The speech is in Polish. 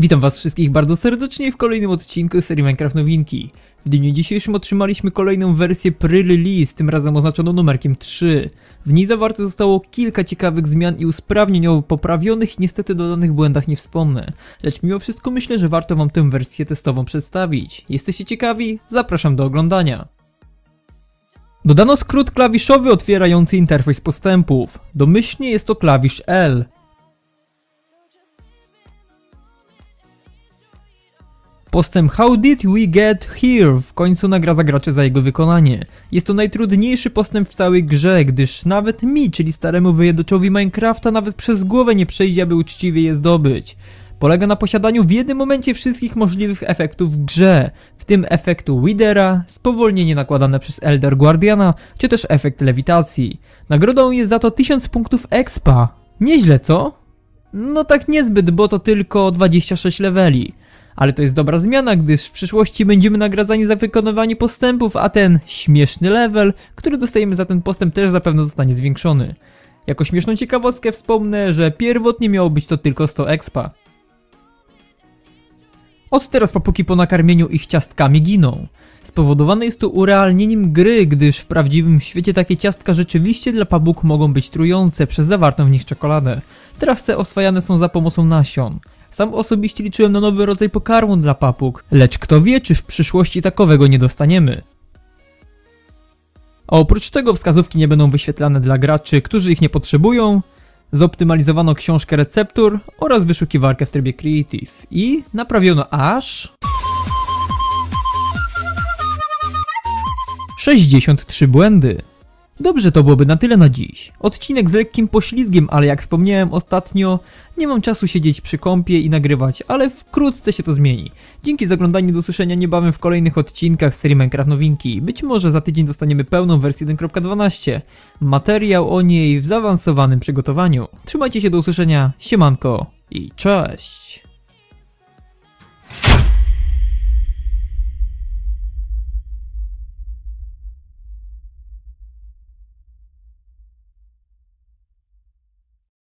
Witam was wszystkich bardzo serdecznie w kolejnym odcinku serii Minecraft Nowinki. W dniu dzisiejszym otrzymaliśmy kolejną wersję pre-release, tym razem oznaczoną numerkiem 3. W niej zawarte zostało kilka ciekawych zmian i usprawnień o poprawionych niestety dodanych błędach nie wspomnę. Lecz mimo wszystko myślę, że warto wam tę wersję testową przedstawić. Jesteście ciekawi? Zapraszam do oglądania. Dodano skrót klawiszowy otwierający interfejs postępów. Domyślnie jest to klawisz L. Postęp How did we get here w końcu nagradza graczy za jego wykonanie. Jest to najtrudniejszy postęp w całej grze, gdyż nawet mi, czyli staremu wyjedoczowi Minecrafta, nawet przez głowę nie przejdzie, aby uczciwie je zdobyć. Polega na posiadaniu w jednym momencie wszystkich możliwych efektów w grze, w tym efektu Widera, spowolnienie nakładane przez Elder Guardiana, czy też efekt lewitacji. Nagrodą jest za to 1000 punktów expa. Nieźle, co? No tak niezbyt, bo to tylko 26 leveli. Ale to jest dobra zmiana, gdyż w przyszłości będziemy nagradzani za wykonywanie postępów, a ten śmieszny level, który dostajemy za ten postęp też zapewne zostanie zwiększony. Jako śmieszną ciekawostkę wspomnę, że pierwotnie miało być to tylko 100 expa. Od teraz papuki po nakarmieniu ich ciastkami giną. Spowodowane jest to urealnieniem gry, gdyż w prawdziwym świecie takie ciastka rzeczywiście dla papug mogą być trujące przez zawartą w nich czekoladę. Teraz te oswajane są za pomocą nasion. Sam osobiście liczyłem na nowy rodzaj pokarmu dla papug, lecz kto wie, czy w przyszłości takowego nie dostaniemy. A oprócz tego wskazówki nie będą wyświetlane dla graczy, którzy ich nie potrzebują, zoptymalizowano książkę receptur oraz wyszukiwarkę w trybie Creative i naprawiono aż 63 błędy. Dobrze to byłoby na tyle na dziś. Odcinek z lekkim poślizgiem, ale jak wspomniałem ostatnio, nie mam czasu siedzieć przy kąpie i nagrywać, ale wkrótce się to zmieni. Dzięki za oglądanie do usłyszenia niebawem w kolejnych odcinkach serii Minecraft Nowinki. Być może za tydzień dostaniemy pełną wersję 1.12. Materiał o niej w zaawansowanym przygotowaniu. Trzymajcie się do usłyszenia, siemanko i cześć!